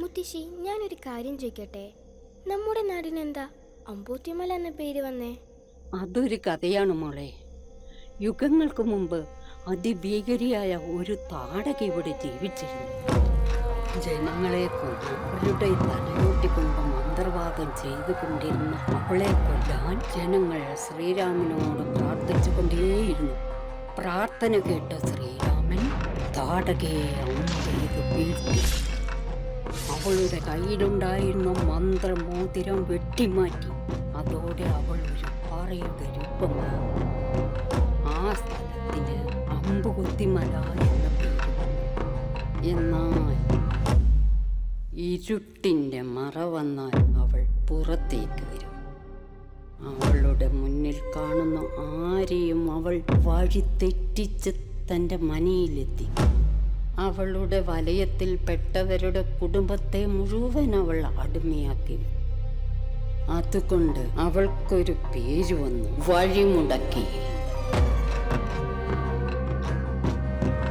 മുത്തശ്ശി ഞാനൊരു കാര്യം ചോദിക്കട്ടെ? നമ്മുടെ നാടിനെന്താ അമ്പൂത്തിമല എന്ന പേര് വന്നേ? അതൊരു കഥയാണ് മോളെ. യുഗങ്ങൾക്ക് മുമ്പ് അതിഭീകരിയായ ഒരു താടക ഇവിടെ ജീവിച്ചിരുന്നു. ജനങ്ങളെ കൊന്ന് അവരുടെ തലയോട്ടിക്കൊണ്ട് മന്ത്രവാദം ചെയ്തു കൊണ്ടിരുന്ന അവളെ കൊല്ലാൻ ജനങ്ങൾ ശ്രീരാമനോട് പ്രാർത്ഥിച്ചു കൊണ്ടേയിരുന്നു. പ്രാർത്ഥന കേട്ട ശ്രീരാമൻ താടകയെ അമ്മ ചെയ്ത് വീഴ്ത്തി. അവളുടെ കയ്യിലുണ്ടായിരുന്ന മന്ത്രമോതിരം വെട്ടിമാറ്റി. അതോടെ അവൾ ഒരു പാറയുടെ രൂപമാണ്. ആ സ്ഥലത്തിന് അമ്പുകുത്തിമല എന്ന. എന്നാൽ ഇരുട്ടിന്റെ മറ വന്നാൽ അവൾ പുറത്തേക്ക് വരും. അവളുടെ മുന്നിൽ കാണുന്ന ആരെയും അവൾ വഴി തെറ്റിച്ച് തന്റെ മനയിലെത്തിക്കും. അവളുടെ വലയത്തിൽ പെട്ടവരുടെ കുടുംബത്തെ മുഴുവൻ അവൾ അടിമയാക്കി. അതുകൊണ്ട് അവൾക്കൊരു പേര് വന്നു. വഴിമുടക്കി.